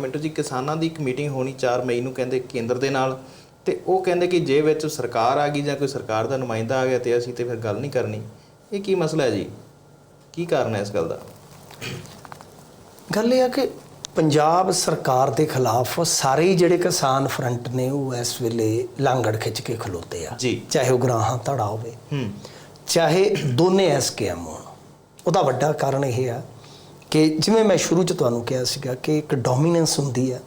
ਮਿੰਟੂ ਜੀ ਕਿਸਾਨਾਂ ਦੀ ਇੱਕ ਮੀਟਿੰਗ ਹੋਣੀ 4 ਮਈ ਨੂੰ ਕਹਿੰਦੇ ਕੇਂਦਰ ਦੇ ਨਾਲ ਤੇ ਉਹ ਕਹਿੰਦੇ ਕਿ ਜੇ ਵਿੱਚ ਸਰਕਾਰ ਆ ਗਈ ਜਾਂ ਕੋਈ ਸਰਕਾਰ ਦਾ ਨੁਮਾਇੰਦਾ ਆ ਗਿਆ ਤੇ ਅਸੀਂ ਤੇ ਫਿਰ ਗੱਲ ਨਹੀਂ ਕਰਨੀ। ਇਹ ਕੀ ਮਸਲਾ ਹੈ ਜੀ? ਕੀ ਕਾਰਨ ਹੈ ਇਸ ਗੱਲ ਦਾ? ਗੱਲ ਇਹ ਆ ਕਿ ਪੰਜਾਬ ਸਰਕਾਰ ਦੇ ਖਿਲਾਫ ਸਾਰੇ ਜਿਹੜੇ ਕਿਸਾਨ ਫਰੰਟ ਨੇ ਉਹ ਇਸ ਵੇਲੇ ਲਾਂਗੜ ਖਿੱਚ ਕੇ ਖਲੋਤੇ ਆ। ਚਾਹੇ ਉਹ ਗਰਾਹਾਂ ਧੜਾ ਹੋਵੇ। ਹੂੰ। ਚਾਹੇ ਦੋਨੇ ਐਸਕੇਐਮ ਹੋਣ। ਉਹਦਾ ਵੱਡਾ ਕਾਰਨ ਇਹ ਆ ਕਿ ਜਿਵੇਂ ਮੈਂ ਸ਼ੁਰੂ ਚ ਤੁਹਾਨੂੰ ਕਿਹਾ ਸੀਗਾ ਕਿ ਇੱਕ ਡੋਮੀਨੈਂਸ ਹੁੰਦੀ ਹੈ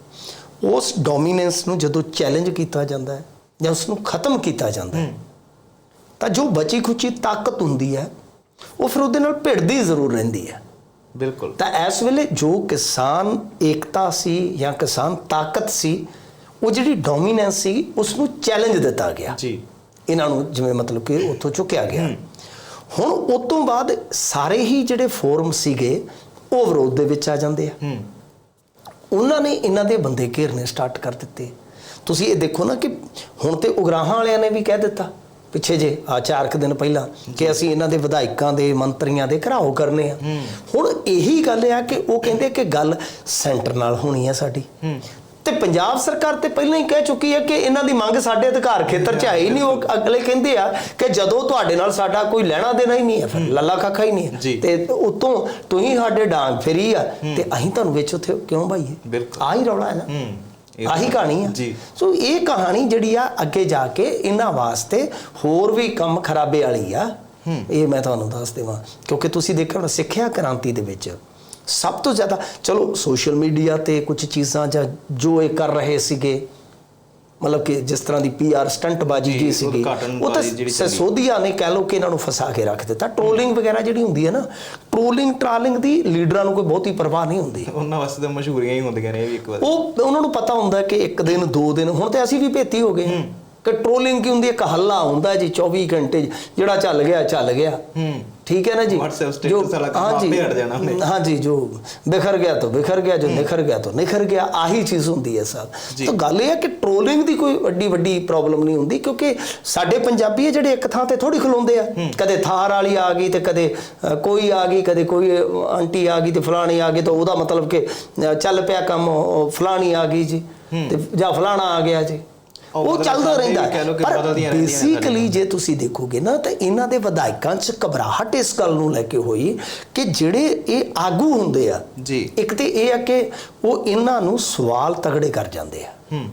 ਉਸ ਡੋਮੀਨੈਂਸ ਨੂੰ ਜਦੋਂ ਚੈਲੰਜ ਕੀਤਾ ਜਾਂਦਾ ਹੈ ਜਾਂ ਉਸ ਨੂੰ ਖਤਮ ਕੀਤਾ ਜਾਂਦਾ ਹੈ ਤਾਂ ਜੋ ਬਚੀ ਖੁਚੀ ਤਾਕਤ ਹੁੰਦੀ ਹੈ ਉਹ ਫਿਰ ਉਹਦੇ ਨਾਲ ਭਿੜਦੀ ਜ਼ਰੂਰ ਰਹਿੰਦੀ ਹੈ। ਬਿਲਕੁਲ। ਤਾਂ ਇਸ ਵੇਲੇ ਜੋ ਕਿਸਾਨ ਏਕਤਾ ਸੀ ਜਾਂ ਕਿਸਾਨ ਤਾਕਤ ਸੀ ਉਹ ਜਿਹੜੀ ਡੋਮੀਨੈਂਸ ਸੀ ਉਸ ਨੂੰ ਚੈਲੰਜ ਦਿੱਤਾ ਗਿਆ। ਜੀ। ਇਹਨਾਂ ਨੂੰ ਜਿਵੇਂ ਮਤਲਬ ਕਿ ਉੱਥੋਂ ਚੁੱਕਿਆ ਗਿਆ। ਹੁਣ ਉਸ ਤੋਂ ਬਾਅਦ ਸਾਰੇ ਹੀ ਜਿਹੜੇ ਫੋਰਮ ਸੀਗੇ ਉਹ ਵਿਰੋਧ ਦੇ ਵਿੱਚ ਆ ਜਾਂਦੇ ਆ। ਹੂੰ। ਉਹਨਾਂ ਨੇ ਇਹਨਾਂ ਦੇ ਬੰਦੇ ਘੇਰਨੇ ਸਟਾਰਟ ਕਰ ਦਿੱਤੇ। ਤੁਸੀਂ ਇਹ ਦੇਖੋ ਨਾ ਕਿ ਹੁਣ ਤੇ ਉਗਰਾਹਾਂ ਵਾਲਿਆਂ ਨੇ ਵੀ ਕਹਿ ਦਿੱਤਾ ਪਿੱਛੇ ਜੇ ਆ ਚਾਰ ਕੁ ਦਿਨ ਪਹਿਲਾਂ ਕਿ ਅਸੀਂ ਇਹਨਾਂ ਦੇ ਵਿਧਾਇਕਾਂ ਦੇ ਮੰਤਰੀਆਂ ਦੇ ਘਰਾਓ ਕਰਨੇ ਆ। ਹੁਣ ਇਹੀ ਗੱਲ ਆ ਕਿ ਉਹ ਕਹਿੰਦੇ ਕਿ ਗੱਲ ਸੈਂਟਰ ਨਾਲ ਹੋਣੀ ਆ ਸਾਡੀ। ਤੇ ਪੰਜਾਬ ਸਰਕਾਰ ਤੇ ਪਹਿਲਾਂ ਹੀ ਕਹਿ ਚੁੱਕੀ ਹੈ ਕਿ ਇਹਨਾਂ ਦੀ ਮੰਗ ਸਾਡੇ ਅਧਿਕਾਰ ਖੇਤਰ 'ਚ ਹੈ ਹੀ ਨਹੀਂ। ਉਹ ਅਗਲੇ ਕਹਿੰਦੇ ਆ ਕਿ ਜਦੋਂ ਤੁਹਾਡੇ ਨਾਲ ਸਾਡਾ ਕੋਈ ਲੈਣਾ ਦੇਣਾ ਹੀ ਨਹੀਂ ਹੈ ਫਿਰ ਲੱਲਾ ਖਾਖਾ ਹੀ ਨਹੀਂ ਤੇ ਉਤੋਂ ਤੁਸੀਂ ਸਾਡੇ ਡਾਂਗ ਫੇਰੀ ਆ ਤੇ ਅਸੀਂ ਤੁਹਾਨੂੰ ਵਿੱਚ ਉੱਥੇ। ਕਿਉਂ ਭਾਈਏ। ਆ ਹੀ ਰੌਲਾ ਹੈ ਨਾ। ਆਹੀ ਕਹਾਣੀ ਆ। ਸੋ ਇਹ ਕਹਾਣੀ ਜਿਹੜੀ ਆ ਅੱਗੇ ਜਾ ਕੇ ਇਹਨਾਂ ਵਾਸਤੇ ਹੋਰ ਵੀ ਕੰਮ ਖਰਾਬੇ ਵਾਲੀ ਆ। ਇਹ ਮੈਂ ਤੁਹਾਨੂੰ ਦੱਸ ਦੇਵਾਂ। ਕਿਉਂਕਿ ਤੁਸੀਂ ਦੇਖਿਆ ਹੋਣਾ ਸਿੱਖਿਆ ਕ੍ਰਾਂਤੀ ਦੇ ਵਿੱਚ ਸਭ ਤੋਂ ਜ਼ਿਆਦਾ ਚਲੋ ਸੋਸ਼ਲ ਮੀਡੀਆ ਤੇ ਕੁਝ ਚੀਜ਼ਾਂ ਜਾਂ ਜੋ ਇਹ ਕਰ ਰਹੇ ਸੀਗੇ ਮਤਲਬ ਕਿ ਜਿਸ ਤਰ੍ਹਾਂ ਦੀ ਪੀਆਰ ਸਟੰਟਬਾਜੀ ਜੀ, ਸੀਗੀ ਉਹ ਤਾਂ। ਸੋਧੀਆ ਨੇ ਕਹਿ ਲੋ ਕਿ ਇਹਨਾਂ ਨੂੰ ਫਸਾ ਕੇ ਰੱਖ ਦਿੱਤਾ। ਟ੍ਰੋਲਿੰਗ ਵਗੈਰਾ ਜਿਹੜੀ ਹੁੰਦੀ ਹੈ ਨਾ ਟ੍ਰੋਲਿੰਗ ਟਰਾਲਿੰਗ ਦੀ ਲੀਡਰਾਂ ਨੂੰ ਕੋਈ ਬਹੁਤੀ ਪਰਵਾਹ ਨਹੀਂ ਹੁੰਦੀ। ਉਹਨਾਂ ਵਾਸਤੇ ਤਾਂ ਮਸ਼ਹੂਰੀਆਂ ਹੀ ਹੁੰਦੀਆਂ ਨੇ ਇਹ ਵੀ ਇੱਕ ਵਾਰ। ਉਹ ਉਹਨਾਂ ਨੂੰ ਪਤਾ ਹੁੰਦਾ ਕਿ ਇੱਕ ਦਿਨ ਦੋ ਦਿਨ ਹੁਣ ਤੇ ਅਸੀਂ ਵੀ ਭੇਤੀ ਹੋ ਗਏ। ਹਾਂ ਕਿ ਹੁੰਦੀ ਹੈ? ਇੱਕ ਹੱਲਾ ਹੁੰਦਾ ਜੀ 24 ਘੰਟੇ ਜਿਹੜਾ ਚੱਲ ਗਿਆ ਚੱਲ ਗਿਆ। ਹੂੰ। ਠੀਕ ਹੈ ਨਾ ਜੀ? ਜੋ- ਹਾਂਜੀ, ਹਟ ਜਾਣਾ ਉਹਨੇ। ਹਾਂਜੀ ਜੋ ਬਿਖਰ ਗਿਆ ਤਾਂ ਬਿਖਰ ਗਿਆ ਜੋ ਨਿਖਰ ਗਿਆ ਤਾਂ ਨਿਖਰ ਗਿਆ ਆਹੀ ਚੀਜ਼ ਹੁੰਦੀ ਹੈ ਸਰ। ਜੀ। ਤਾਂ ਗੱਲ ਇਹ ਹੈ ਕਿ ਟ੍ਰੋਲਿੰਗ ਦੀ ਕੋਈ ਵੱਡੀ ਵੱਡੀ ਪ੍ਰੋਬਲਮ ਨਹੀਂ ਹੁੰਦੀ ਕਿਉਂਕਿ ਸਾਡੇ ਪੰਜਾਬੀ ਜਿਹੜੇ ਇੱਕ ਥਾਂ ਤੇ ਥੋੜੀ ਖਲੋਂਦੇ ਆ। ਕਦੇ ਥਾਰ ਵਾਲੀ ਆ ਗਈ ਤੇ ਕਦੇ ਕੋਈ ਆ ਗਈ ਕਦੇ ਕੋਈ ਆਂਟੀ ਆ ਗਈ ਤੇ ਫਲਾਣੀ ਆ ਗਈ ਤਾਂ ਉਹਦਾ ਮਤਲਬ ਕਿ ਚੱਲ ਪਿਆ ਕੰਮ ਫਲਾਣੀ ਆ ਗਈ ਜੀ। ਤੇ ਜਾਂ ਫਲਾਣਾ ਆ ਗਿਆ ਜੀ। ਉਹ ਚੱਲਦਾ ਰਹਿੰਦਾ ਕਿ ਪਰ ਬੇਸਿਕਲੀ ਜੇ ਤੁਸੀਂ ਦੇਖੋਗੇ ਨਾ ਤਾਂ ਇਹਨਾਂ ਦੇ ਵਿਧਾਇਕਾਂ 'ਚ ਘਬਰਾਹਟ ਇਸ ਗੱਲ ਨੂੰ ਲੈ ਕੇ ਹੋਈ ਕਿ ਜਿਹੜੇ ਇਹ ਆਗੂ ਹੁੰਦੇ ਆ ਜੀ। ਇੱਕ ਤੇ ਇਹ ਆ ਕਿ ਉਹ ਇਹਨਾਂ ਨੂੰ ਸਵਾਲ ਤਗੜੇ ਕਰ ਜਾਂਦੇ ਆ। ਹੂੰ।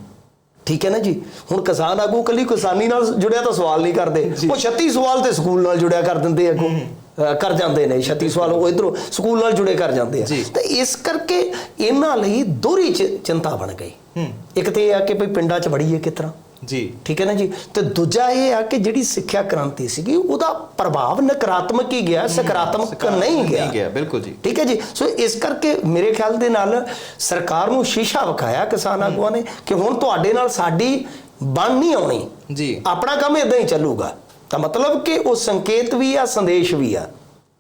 ਠੀਕ ਹੈ ਨਾ ਜੀ? ਹੁਣ ਕਿਸਾਨ ਆਗੂ ਕੱਲੀ ਕਿਸਾਨੀ ਨਾਲ ਜੁੜਿਆ ਤਾਂ ਸਵਾਲ ਨਹੀਂ ਕਰਦੇ। ਉਹ 36 ਸਵਾਲ ਤੇ ਸਕੂਲ ਨਾਲ ਜੁੜਿਆ ਕਰ ਦਿੰਦੇ ਆ ਅ, ਕਰ ਜਾਂਦੇ ਨੇ 36 ਸਵਾਲ ਉਹ ਇਧਰੋਂ ਸਕੂਲ ਨਾਲ ਜੁੜੇ ਕਰ ਜਾਂਦੇ ਆ। ਤੇ ਇਸ ਕਰਕੇ ਇਹਨਾਂ ਲਈ ਦੋਹਰੀ ਚ- ਚਿੰਤਾ ਬਣ ਗਈ। ਹੂੰ। ਇੱਕ ਤੇ ਇਹ ਆ ਕਿ ਭਈ ਪਿੰਡਾਂ 'ਚ ਵੜੀਏ ਕਿਸ ਤਰ੍ਹਾਂ? ਜੀ। ਠੀਕ ਹੈ ਨਾ ਜੀ? ਤੇ ਦੂਜਾ ਇਹ ਆ ਕਿ ਜਿਹੜੀ ਸਿੱਖਿਆ ਕ੍ਰਾਂਤੀ ਸੀਗੀ ਉਹਦਾ ਪ੍ਰਭਾਵ ਨਕਾਰਾਤਮਕ ਹੀ ਗਿਆ ਸਕਾਰਾਤਮਕ ਨਹੀਂ ਗਿਆ ਨਹੀਂ ਗਿਆ। ਬਿਲਕੁਲ ਜੀ। ਠੀਕ ਹੈ ਜੀ? ਸੋ ਇਸ ਕਰਕੇ ਮੇਰੇ ਖਿਆਲ ਦੇ ਨਾਲ ਸਰਕਾਰ ਨੂੰ ਸ਼ੀਸ਼ਾ ਵਿਖਾਇਆ ਕਿਸਾਨ ਆਗੂਆਂ ਨੇ ਕਿ ਹੁਣ ਤੁਹਾਡੇ ਨਾਲ ਸਾਡੀ ਬਣ ਨਹੀਂ ਆਉਣੀ। ਜੀ। ਆਪਣਾ ਕੰਮ ਇਦਾਂ ਹੀ ਚੱਲੂਗਾ। ਤਾਂ ਮਤਲਬ ਕਿ ਉਹ ਸੰਕੇਤ ਵੀ ਆ ਸੰਦੇਸ਼ ਵੀ ਆ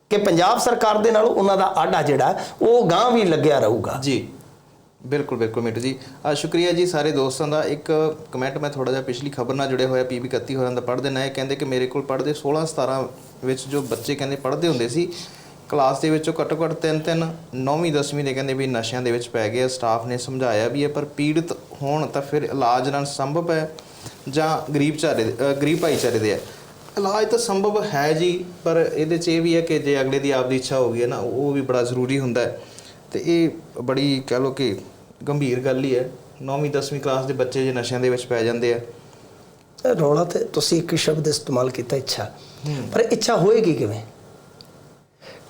ਕਿ ਪੰਜਾਬ ਸਰਕਾਰ ਦੇ ਨਾਲ ਉਹਨਾਂ ਦਾ ਆਡਾ ਜਿਹੜਾ ਉਹ ਗਾਂ ਵੀ ਲੱਗਿਆ ਰਹੂਗਾ। ਜੀ। ਬਿਲਕੁਲ ਬਿਲਕੁਲ ਮਿੰਟੂ ਜੀ। ਆ ਸ਼ੁਕਰੀਆ ਜੀ ਸਾਰੇ ਦੋਸਤਾਂ ਦਾ। ਇੱਕ ਕਮੈਂਟ ਮੈਂ ਥੋੜਾ ਜਿਹਾ ਪਿਛਲੀ ਖਬਰ ਨਾਲ ਜੁੜਿਆ ਹੋਇਆ ਪੀਬੀ 31 ਹੋਰਾਂ ਦਾ ਪੜ੍ਹਦੇ ਨਾ। ਇਹ ਕਹਿੰਦੇ ਕਿ ਮੇਰੇ ਕੋਲ ਪੜ੍ਹਦੇ 16 17 ਵਿੱਚ ਜੋ ਬੱਚੇ ਕਹਿੰਦੇ ਪੜ੍ਹਦੇ ਹੁੰਦੇ ਸੀ, ਕਲਾਸ ਦੇ ਵਿੱਚੋਂ ਘੱਟੋ ਘੱਟ ਤਿੰਨ ਤਿੰਨ 9ਵੀਂ 10ਵੀਂ ਦੇ ਕਹਿੰਦੇ ਵੀ ਨਸ਼ਿਆਂ ਦੇ ਵਿੱਚ ਪੈ ਗਏ ਸਟਾਫ ਨੇ ਸਮਝਾਇਆ ਵੀ ਹੈ ਪਰ ਪੀੜਤ ਹੋਣ ਤਾਂ ਫਿਰ ਇਲਾਜ ਨਾਲ ਸੰਭਵ ਹੈ ਜਾਂ ਗਰੀਬ ਚਾਰੇ ਗਰੀਬ ਭਾਈਚਾਰੇ ਦੇ ਹੈ। ਇਲਾਜ ਤਾਂ ਸੰਭਵ ਹੈ ਜੀ, ਪਰ ਇਹਦੇ 'ਚ ਇਹ ਵੀ ਹੈ ਕਿ ਜੇ ਅਗਲੇ ਦੀ ਆਪਦੀ ਇੱਛਾ ਹੋ ਗਈ ਹੈ ਨਾ, ਉਹ ਵੀ ਬੜਾ ਜ਼ਰੂਰੀ ਹੁੰਦਾ ਹੈ। ਤੇ ਇਹ ਬੜੀ ਕਹਿ ਲਓ ਕਿ ਗੰਭੀਰ ਗੱਲ ਹੀ ਹੈ। 9ਵੀਂ 10ਵੀਂ ਕਲਾਸ ਦੇ ਬੱਚੇ ਜੇ ਨਸ਼ਿਆਂ ਦੇ ਵਿੱਚ ਪੈ ਜਾਂਦੇ ਆ। ਰੌਲਾ ਤੇ ਤੁਸੀਂ ਇੱਕ ਸ਼ਬਦ ਇਸਤੇਮਾਲ ਕੀਤਾ ਇੱਛਾ। ਪਰ ਇੱਛਾ ਹੋਏਗੀ ਕਿਵੇਂ?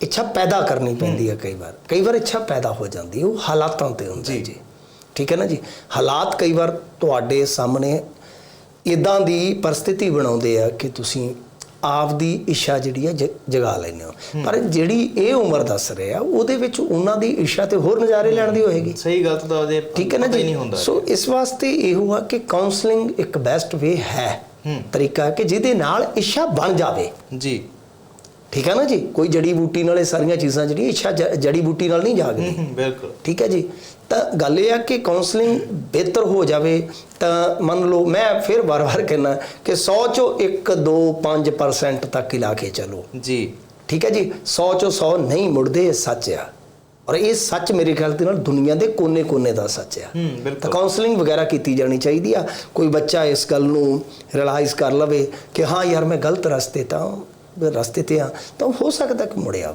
ਇੱਛਾ ਪੈਦਾ ਕਰਨੀ ਪੈਂਦੀ ਹੈ ਕਈ ਵਾਰ। ਕਈ ਵਾਰ ਇੱਛਾ ਪੈਦਾ ਹੋ ਜਾਂਦੀ ਹੈ ਉਹ ਹਾਲਾਤਾਂ ਤੇ ਹੁੰਦਾ। ਜੀ। ਠੀਕ ਹੈ ਨਾ ਜੀ? ਹਾਲਾਤ ਕਈ ਵਾਰ ਤੁਹਾਡੇ ਸਾਹਮਣੇ ਇਦਾਂ ਦੀ ਪਰਿਸਥਿਤੀ ਬਣਾਉਂਦੇ ਆ ਕਿ ਤੁਸੀਂ ਆਪਦੀ ਇੱਛਾ ਜਿਹੜੀ ਹੈ ਜਗਾ ਲੈਂਦੇ ਹੋ। ਪਰ ਜਿਹੜੀ ਇਹ ਉਮਰ ਦੱਸ ਰਹੇ ਆ ਉਹਦੇ ਵਿੱਚ ਉਹਨਾਂ ਦੀ ਇੱਛਾ ਤੇ ਹੋਰ ਨਜ਼ਾਰੇ ਲੈਣ ਦੀ ਹੋਏਗੀ। ਸਹੀ ਗਲਤ ਦਾ ਉਹਦੇ ਠੀਕ ਹੈ ਨਾ ਜੀ? ਸੋ ਇਸ ਵਾਸਤੇ ਇਹੋ ਆ ਕਿ ਕਾਉਂਸਲਿੰਗ ਇੱਕ ਬੈਸਟ ਵੇ ਹੈ। ਤਰੀਕਾ ਕਿ ਜਿਹਦੇ ਨਾਲ ਇੱਛਾ ਬਣ ਜਾਵੇ। ਜੀ। ਠੀਕ ਹੈ ਨਾ ਜੀ? ਕੋਈ ਜੜੀ ਬੂਟੀ ਨਾਲ ਇਹ ਸਾਰੀਆਂ ਚੀਜ਼ਾਂ ਜਿਹੜੀਆਂ ਇੱਛਾ ਜੜੀ ਬੂਟੀ ਨਾਲ ਨਹੀਂ ਜਾਗਦੀ। ਹੂੰ, ਬਿਲਕੁਲ। ਠੀਕ ਹੈ ਜੀ? ਤਾਂ ਗੱਲ ਇਹ ਆ ਕਿ ਕਾਉਂਸਲਿੰਗ ਬਿਹਤਰ ਹੋ ਜਾਵੇ ਤਾਂ ਮੰਨ ਲਓ ਮੈਂ ਫਿਰ ਵਾਰ-ਵਾਰ ਕਹਿਣਾ ਕਿ 100 ਚੋਂ 1 2 5% ਤੱਕ ਹੀ ਲਾ ਕੇ ਚੱਲੋ। ਜੀ। ਠੀਕ ਹੈ ਜੀ? 100 ਚੋਂ 100 ਨਹੀਂ ਮੁੜਦੇ ਇਹ ਸੱਚ ਆ। ਔਰ ਇਹ ਸੱਚ ਮੇਰੇ ਖਿਆਲ ਦੇ ਨਾਲ ਦੁਨੀਆ ਦੇ ਕੋਨੇ-ਕੋਨੇ ਦਾ ਸੱਚ ਆ। ਤਾਂ ਕਾਉਂਸਲਿੰਗ ਵਗੈਰਾ ਕੀਤੀ ਜਾਣੀ ਚਾਹੀਦੀ ਆ। ਕੋਈ ਬੱਚਾ ਇਸ ਗੱਲ ਨੂੰ ਰਿਅਲਾਈਜ਼ ਕਰ ਲਵੇ ਕਿ ਹਾਂ ਯਾਰ ਮੈਂ ਗਲਤ ਰਸਤੇ ਤਾਂ ਰਸਤੇ ਤੇ ਆ ਤਾਂ ਹੋ ਸਕਦਾ ਕਿ ਮੁੜ ਆਵੇ।